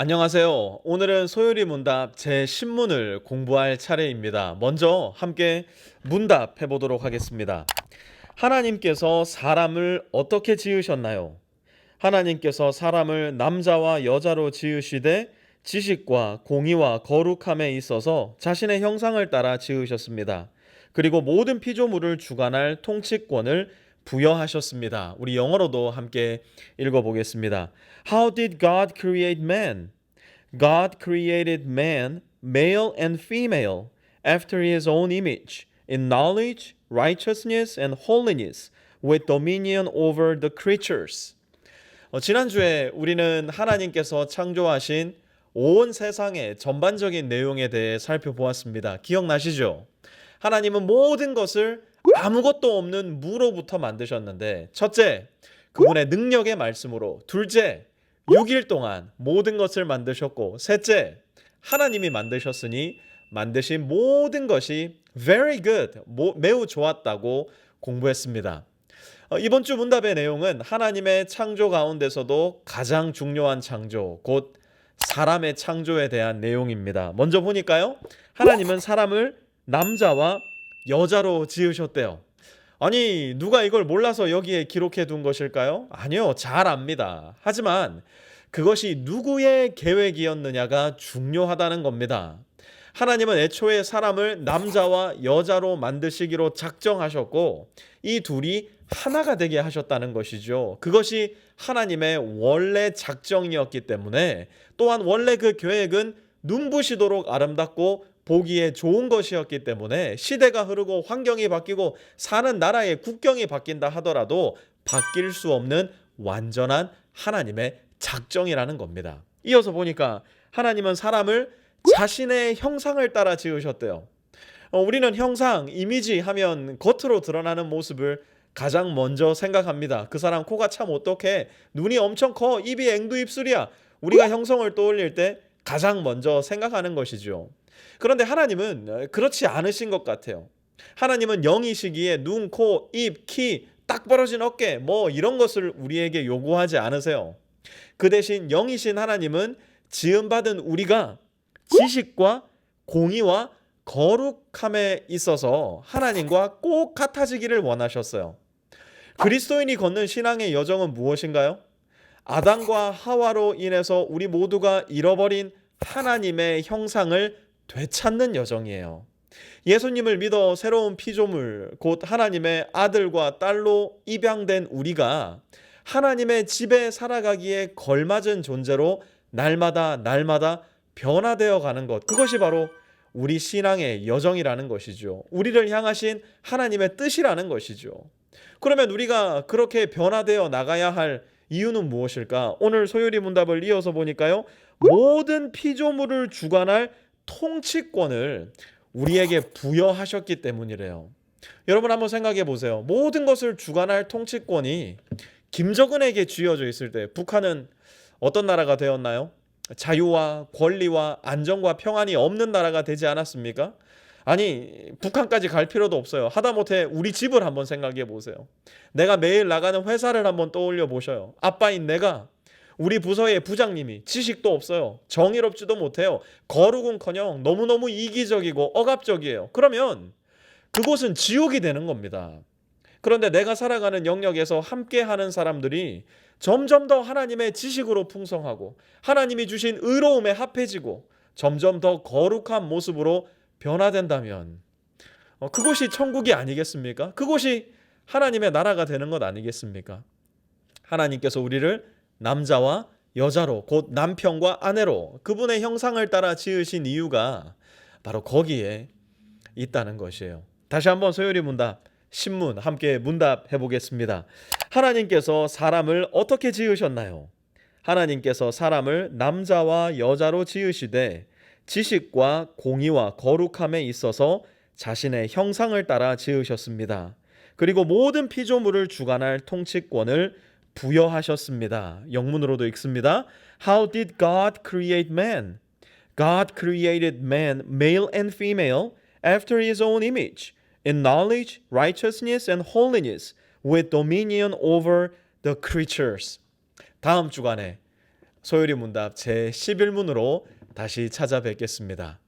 안녕하세요. 오늘은 소요리 문답 제 신문을 공부할 차례입니다. 먼저 함께 문답 해 보도록 하겠습니다. 하나님께서 사람을 어떻게 지으셨나요? 하나님께서 사람을 남자와 여자로 지으시되 지식과 공의와 거룩함에 있어서 자신의 형상을 따라 지으셨습니다. 그리고 모든 피조물을 주관할 통치권을 부여하셨습니다. 우리 영어로도 함께 읽어보겠습니다. How did God create man? God created man, male and female, after his own image, in knowledge, righteousness, and holiness, with dominion over the creatures. 어, 지난주에 우리는 하나님께서 창조하신 온 세상의 전반적인 내용에 대해 살펴보았습니다. 기억나시죠? 하나님은 모든 것을 아무것도 없는 무로부터 만드셨는데 첫째, 그분의 능력의 말씀으로 둘째, 6일 동안 모든 것을 만드셨고 셋째, 하나님이 만드셨으니 만드신 모든 것이 very good, 모- 매우 좋았다고 공부했습니다. 어, 이번 주 문답의 내용은 하나님의 창조 가운데서도 가장 중요한 창조, 곧 사람의 창조에 대한 내용입니다. 먼저 보니까요. 하나님은 사람을 남자와 여자로 지으셨대요. 아니, 누가 이걸 몰라서 여기에 기록해 둔 것일까요? 아니요, 잘 압니다. 하지만 그것이 누구의 계획이었느냐가 중요하다는 겁니다. 하나님은 애초에 사람을 남자와 여자로 만드시기로 작정하셨고 이 둘이 하나가 되게 하셨다는 것이죠. 그것이 하나님의 원래 작정이었기 때문에 또한 원래 그 계획은 눈부시도록 아름답고 보기에 좋은 것이었기 때문에 시대가 흐르고 환경이 바뀌고 사는 나라의 국경이 바뀐다 하더라도 바뀔 수 없는 완전한 하나님의 작정이라는 겁니다. 이어서 보니까 하나님은 사람을 자신의 형상을 따라 지으셨대요. 어, 우리는 형상, 이미지 하면 겉으로 드러나는 모습을 가장 먼저 생각합니다. 그 사람 코가 참 어떡해. 눈이 엄청 커. 입이 앵두 입술이야. 우리가 형성을 떠올릴 때 가장 먼저 생각하는 것이죠. 그런데 하나님은 어, 그렇지 않으신 것 같아요. 하나님은 영이시기에 눈, 코, 입, 키, 딱 벌어진 어깨 뭐 이런 것을 우리에게 요구하지 않으세요. 그 대신 영이신 하나님은 지음받은 우리가 지식과 공의와 거룩함에 있어서 하나님과 꼭 같아지기를 원하셨어요. 그리스도인이 걷는 신앙의 여정은 무엇인가요? 아담과 하와로 인해서 우리 모두가 잃어버린 하나님의 형상을 되찾는 여정이에요. 예수님을 믿어 새로운 피조물, 곧 하나님의 아들과 딸로 입양된 우리가 하나님의 집에 살아가기에 걸맞은 존재로 날마다 날마다 변화되어 가는 것. 그것이 바로 우리 신앙의 여정이라는 것이죠. 우리를 향하신 하나님의 뜻이라는 것이죠. 그러면 우리가 그렇게 변화되어 나가야 할 이유는 무엇일까? 오늘 소요리 문답을 이어서 보니까요. 모든 피조물을 주관할 통치권을 우리에게 부여하셨기 때문이래요. 여러분 한번 생각해 보세요. 모든 것을 주관할 통치권이 김정은에게 쥐어져 있을 때 북한은 어떤 나라가 되었나요? 자유와 권리와 안정과 평안이 없는 나라가 되지 않았습니까? 아니 북한까지 갈 필요도 없어요. 하다못해 우리 집을 한번 생각해 보세요. 내가 매일 나가는 회사를 한번 떠올려 보셔요. 아빠인 내가 우리 부서의 부장님이 지식도 없어요. 정의롭지도 못해요. 거룩은커녕 너무너무 이기적이고 억압적이에요. 그러면 그곳은 지옥이 되는 겁니다. 그런데 내가 살아가는 영역에서 함께 하는 사람들이 점점 더 하나님의 지식으로 풍성하고 하나님이 주신 의로움에 합해지고 점점 더 거룩한 모습으로 변화된다면 어, 그곳이 천국이 아니겠습니까? 그곳이 하나님의 나라가 되는 것 아니겠습니까? 하나님께서 우리를 남자와 여자로 곧 남편과 아내로 그분의 형상을 따라 지으신 이유가 바로 거기에 있다는 것이에요. 다시 한번 소요리 문답 신문 함께 문답해 보겠습니다. 하나님께서 사람을 어떻게 지으셨나요? 하나님께서 사람을 남자와 여자로 지으시되 지식과 공의와 거룩함에 있어서 자신의 형상을 따라 지으셨습니다. 그리고 모든 피조물을 주관할 통치권을 부여하셨습니다. 영문으로도 읽습니다. How did God create man? God created man, male and female, after his own image, in knowledge, righteousness, and holiness, with dominion over the creatures. 다음 주간에 소요리 문답 제 11문으로 다시 찾아뵙겠습니다.